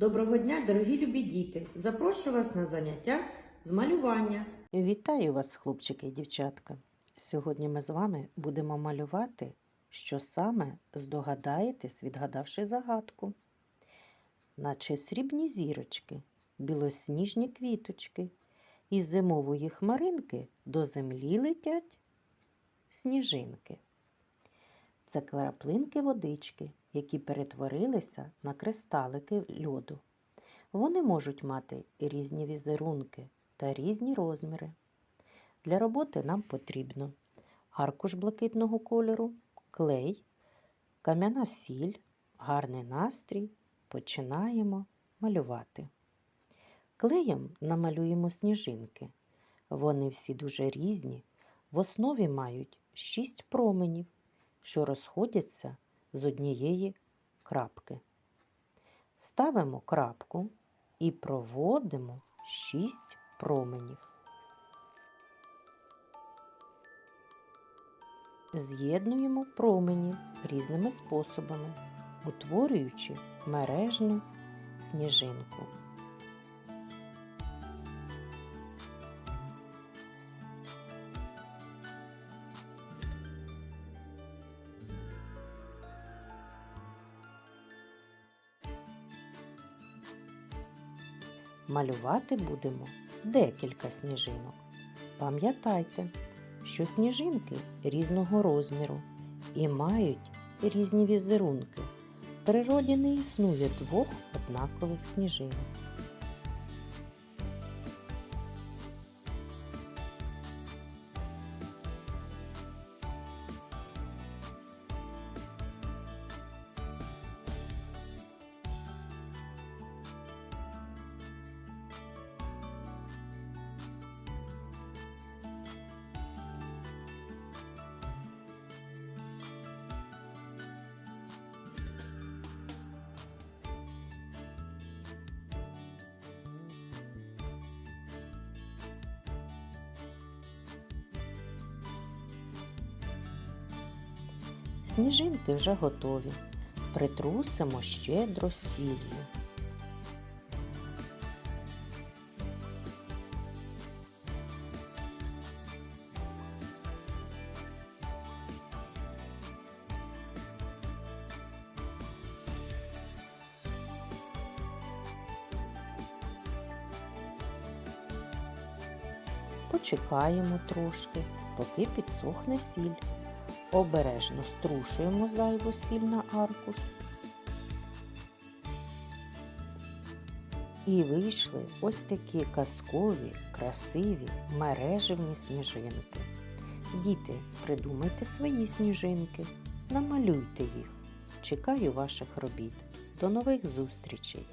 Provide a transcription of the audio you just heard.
Доброго дня, дорогі любі діти! Запрошую вас на заняття з малювання. Вітаю вас, хлопчики і дівчатка. Сьогодні ми з вами будемо малювати, що саме здогадаєтесь, відгадавши загадку. Наче срібні зірочки, білосніжні квіточки, із зимової хмаринки до землі летять сніжинки. Це краплинки водички, які перетворилися на кристалики льоду. Вони можуть мати різні візерунки та різні розміри. Для роботи нам потрібно аркуш блакитного кольору, клей, кам'яна сіль, гарний настрій. Починаємо малювати. Клеєм намалюємо сніжинки. Вони всі дуже різні. В основі мають шість променів, що розходяться з однієї крапки. Ставимо крапку і проводимо шість променів. З'єднуємо промені різними способами, утворюючи мережну сніжинку. Малювати будемо декілька сніжинок. Пам'ятайте, що сніжинки різного розміру і мають різні візерунки. В природі не існує двох однакових сніжинок. Сніжинки вже готові. Притрусимо щедро сіллю. Почекаємо трошки, поки підсохне сіль. Обережно струшуємо зайву сіль на аркуш. І вийшли ось такі казкові, красиві, мережевні сніжинки. Діти, придумайте свої сніжинки, намалюйте їх. Чекаю ваших робіт. До нових зустрічей!